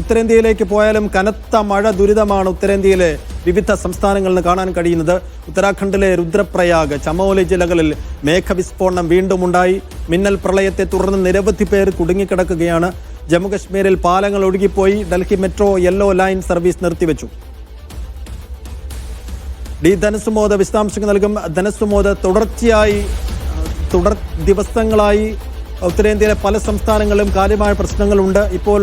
ഉത്തരേന്ത്യയിലേക്ക് പോയാലും കനത്ത മഴ ദുരിതമാണ് ഉത്തരേന്ത്യയിലെ വിവിധ സംസ്ഥാനങ്ങളിൽ കാണാൻ കഴിയുന്നത്. ഉത്തരാഖണ്ഡിലെ രുദ്രപ്രയാഗ് ചമോലി ജില്ലകളിൽ മേഘവിസ്ഫോടനം വീണ്ടും ഉണ്ടായി. മിന്നൽ പ്രളയത്തെ തുടർന്ന് നിരവധി പേർ കുടുങ്ങിക്കിടക്കുകയാണ്. ജമ്മുകശ്മീരിൽ പാലങ്ങൾ ഒഴുകിപ്പോയി. Delhi metro yellow line service നിർത്തിവെച്ചു. ഡി ധനസുമോദ വിശദാംശങ്ങൾ നൽകും. ധനസുമോദ തുടർച്ചയായി തുടർ ദിവസങ്ങളായി ഉത്തരേന്ത്യയിലെ പല സംസ്ഥാനങ്ങളിലും കാര്യമായ പ്രശ്നങ്ങളുണ്ട്. ഇപ്പോൾ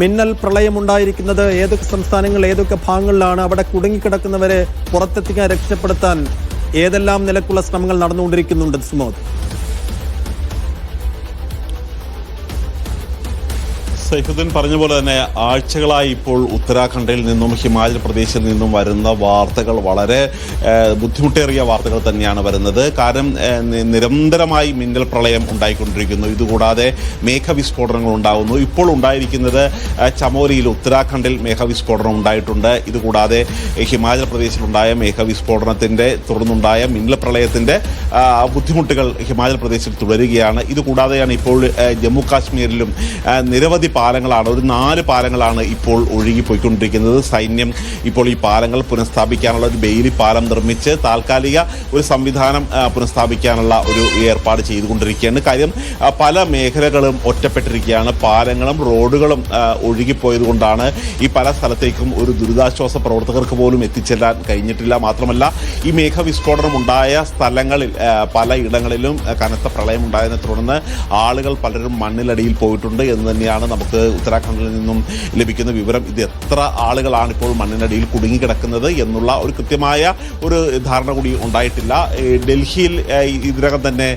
മിന്നൽ പ്രളയമുണ്ടായിരിക്കുന്നത് ഏതൊക്കെ സംസ്ഥാനങ്ങൾ ഏതൊക്കെ ഭാഗങ്ങളിലാണ് അവിടെ കുടുങ്ങിക്കിടക്കുന്നവരെ പുറത്തെത്തിക്കാൻ രക്ഷപ്പെടുത്താൻ ഏതെല്ലാം നിലക്കുള്ള ശ്രമങ്ങൾ നടന്നുകൊണ്ടിരിക്കുന്നുണ്ട് സുമോദ്? സൈഫുദ്ദീൻ പറഞ്ഞ പോലെ തന്നെ ആഴ്ചകളായി ഇപ്പോൾ ഉത്തരാഖണ്ഡിൽ നിന്നും ഹിമാചൽ പ്രദേശിൽ നിന്നും വരുന്ന വാർത്തകൾ വളരെ ബുദ്ധിമുട്ടേറിയ വാർത്തകൾ തന്നെയാണ് വരുന്നത്. കാരണം നിരന്തരമായി മിന്നൽ പ്രളയം ഉണ്ടായിക്കൊണ്ടിരിക്കുന്നു. ഇതുകൂടാതെ മേഘവിസ്ഫോടനങ്ങൾ ഉണ്ടാകുന്നു. ഇപ്പോൾ ഉണ്ടായിരിക്കുന്നത് ചമോലിയിൽ ഉത്തരാഖണ്ഡിൽ മേഘവിസ്ഫോടനം ഉണ്ടായിട്ടുണ്ട്. ഇതുകൂടാതെ ഹിമാചൽ പ്രദേശിലുണ്ടായ മേഘവിസ്ഫോടനത്തിന്റെ തുടർന്നുണ്ടായ മിന്നൽ പ്രളയത്തിന്റെ ബുദ്ധിമുട്ടുകൾ ഹിമാചൽ പ്രദേശിൽ തുടരുകയാണ്. ഇതുകൂടാതെയാണ് ഇപ്പോൾ ജമ്മു കാശ്മീരിലും നിരവധി പാലങ്ങളാണ്. ഒരു നാല് പാലങ്ങളാണ് ഇപ്പോൾ ഒഴുകിപ്പോയിക്കൊണ്ടിരിക്കുന്നത്. സൈന്യം ഇപ്പോൾ ഈ പാലങ്ങൾ പുനഃസ്ഥാപിക്കാനുള്ള ഒരു ബെയിലി പാലം നിർമ്മിച്ച് താൽക്കാലിക ഒരു സംവിധാനം പുനഃസ്ഥാപിക്കാനുള്ള ഒരു ഏർപ്പാട് ചെയ്തുകൊണ്ടിരിക്കുകയാണ്. കാര്യം പല മേഖലകളും ഒറ്റപ്പെട്ടിരിക്കുകയാണ്. പാലങ്ങളും റോഡുകളും ഒഴുകിപ്പോയതുകൊണ്ടാണ് ഒഴുകിപ്പോയത് കൊണ്ടാണ് ഈ പല സ്ഥലത്തേക്കും ഒരു ദുരിതാശ്വാസ പ്രവർത്തകർക്ക് പോലും എത്തിച്ചെല്ലാൻ കഴിഞ്ഞിട്ടില്ല. മാത്രമല്ല ഈ മേഘവിസ്ഫോടനം ഉണ്ടായ സ്ഥലങ്ങളിൽ പല പലയിടങ്ങളിലും കനത്ത പ്രളയം ഉണ്ടായതിനെ തുടർന്ന് ആളുകൾ പലരും മണ്ണിലടിയിൽ പോയിട്ടുണ്ട് എന്ന് തന്നെയാണ് നമുക്ക് ഉത്തരാഖണ്ഡിൽ നിന്നും ലഭിക്കുന്ന വിവരം ഇത് എത്ര ആളുകളാണ് ഇപ്പോൾ മണ്ണിനടിയിൽ കുടുങ്ങിക്കിടക്കുന്നത് എന്നുള്ള ഒരു കൃത്യമായ ഒരു ധാരണ കൂടി ഉണ്ടായിട്ടില്ല. ഡൽഹിയിൽ ഇതിനകം തന്നെ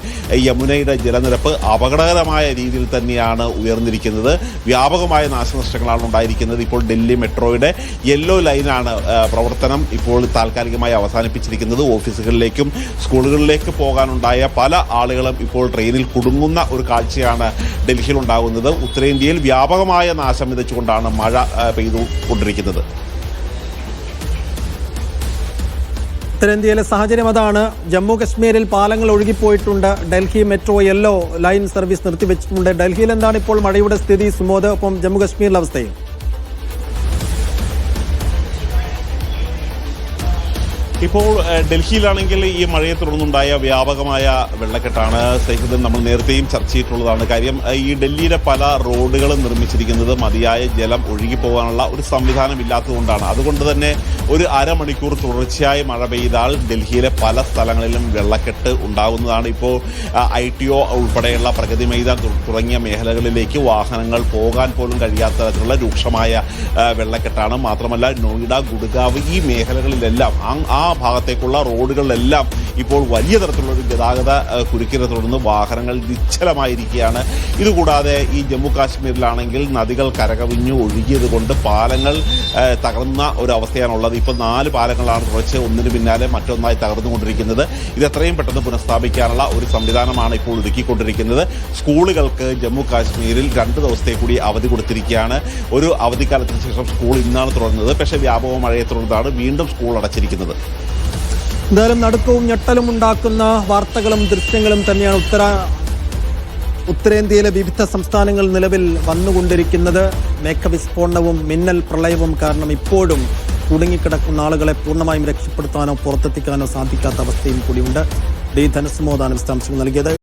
യമുനയുടെ ജലനിരപ്പ് അപകടകരമായ രീതിയിൽ തന്നെയാണ് ഉയർന്നിരിക്കുന്നത്. വ്യാപകമായ നാശനഷ്ടങ്ങളാണ് ഉണ്ടായിരിക്കുന്നത്. ഇപ്പോൾ ഡൽഹി മെട്രോയുടെ യെല്ലോ ലൈനാണ് പ്രവർത്തനം ഇപ്പോൾ താൽക്കാലികമായി അവസാനിപ്പിച്ചിരിക്കുന്നത്. ഓഫീസുകളിലേക്കും സ്കൂളുകളിലേക്ക് പോകാനുണ്ടായ പല ആളുകളും ഇപ്പോൾ ട്രെയിനിൽ കുടുങ്ങുന്ന ഒരു കാഴ്ചയാണ് ഡൽഹിയിൽ ഉണ്ടാകുന്നത്. ഉത്തരേന്ത്യയിൽ വ്യാപകമായ നാശം വിതച്ചുകൊണ്ടാണ് മഴ പെയ്തുകൊണ്ടിരിക്കുന്നത്. ഉത്തരേന്ത്യയിലെ സാഹചര്യം അതാണ്. ജമ്മു കശ്മീരിൽ പാലങ്ങൾ ഒഴുകിപ്പോയിട്ടുണ്ട്. Delhi metro yellow line service നിർത്തിവെച്ചിട്ടുണ്ട്. ഡൽഹിയിൽ എന്താണ് ഇപ്പോൾ മഴയുടെ സ്ഥിതി? സുമോദ് ഒപ്പം ജമ്മു കശ്മീരിലെ അവസ്ഥയും. ഇപ്പോൾ ഡൽഹിയിലാണെങ്കിൽ ഈ മഴയെ തുടർന്നുണ്ടായ വ്യാപകമായ വെള്ളക്കെട്ടാണ്. സൈഫുദ്ദീൻ നമ്മൾ നേരത്തെയും ചർച്ച ചെയ്തിട്ടുള്ളതാണ് കാര്യം. ഈ ഡൽഹിയിലെ പല റോഡുകളും നിർമ്മിച്ചിരിക്കുന്നത് മതിയായ ജലം ഒഴുകിപ്പോകാനുള്ള ഒരു സംവിധാനം ഇല്ലാത്തതുകൊണ്ടാണ് അതുകൊണ്ട് തന്നെ ഒരു അരമണിക്കൂർ തുടർച്ചയായി മഴ പെയ്താൽ ഡൽഹിയിലെ പല സ്ഥലങ്ങളിലും വെള്ളക്കെട്ട് ഉണ്ടാകുന്നതാണ് ഇപ്പോൾ ഐ ടി ഒ ഉൾപ്പെടെയുള്ള പ്രഗതി മൈതാൻ തുടങ്ങിയ മേഖലകളിലേക്ക് വാഹനങ്ങൾ പോകാൻ പോലും കഴിയാത്ത തരത്തിലുള്ള രൂക്ഷമായ വെള്ളക്കെട്ടാണ്. മാത്രമല്ല നോയിഡ ഗുഡ്ഗാവ് ഈ മേഖലകളിലെല്ലാം ആ- ഭാഗത്തേക്കുള്ള റോഡുകളിലെല്ലാം ഇപ്പോൾ വലിയ തരത്തിലുള്ള ഒരു ഗതാഗത കുരുക്കിനെ തുടർന്ന് വാഹനങ്ങൾ നിശ്ചലമായിരിക്കുകയാണ്. ഇതുകൂടാതെ ഈ ജമ്മു കാശ്മീരിലാണെങ്കിൽ നദികൾ കരകവിഞ്ഞു ഒഴുകിയത് കൊണ്ട് പാലങ്ങൾ തകർന്ന ഒരു ഇപ്പോൾ നാല് പാലങ്ങളാണ് കുറച്ച് ഒന്നിന് പിന്നാലെ മറ്റൊന്നായി തകർന്നുകൊണ്ടിരിക്കുന്നത്. ഇത് എത്രയും പെട്ടെന്ന് പുനഃസ്ഥാപിക്കാനുള്ള ഒരു സംവിധാനമാണ് ഇപ്പോൾ ഒരുക്കിക്കൊണ്ടിരിക്കുന്നത്. സ്കൂളുകൾക്ക് ജമ്മു കാശ്മീരിൽ രണ്ട് ദിവസത്തെ കൂടി അവധി കൊടുത്തിരിക്കുകയാണ്. ഒരു അവധിക്കാലത്തിന് ശേഷം സ്കൂൾ ഇന്നാണ് തുറന്നത്. പക്ഷേ വ്യാപക മഴയെ തുടർന്നാണ് വീണ്ടും സ്കൂൾ അടച്ചിരിക്കുന്നത്. എന്തായാലും നടുക്കവും ഞെട്ടലും ഉണ്ടാക്കുന്ന വാർത്തകളും ദൃശ്യങ്ങളും തന്നെയാണ് ഉത്തര ഉത്തരേന്ത്യയിലെ വിവിധ സംസ്ഥാനങ്ങൾ നിലവിൽ വന്നുകൊണ്ടിരിക്കുന്നത്. മേഘവിസ്ഫോടനവും മിന്നൽ പ്രളയവും കാരണം ഇപ്പോഴും കുടുങ്ങിക്കിടക്കുന്ന ആളുകളെ പൂർണമായും രക്ഷപ്പെടുത്താനോ പുറത്തെത്തിക്കാനോ സാധിക്കാത്ത അവസ്ഥയും കൂടിയുണ്ട്. ഡി ധനസുമോദാണ് വിശദാംശങ്ങൾ നൽകിയത്.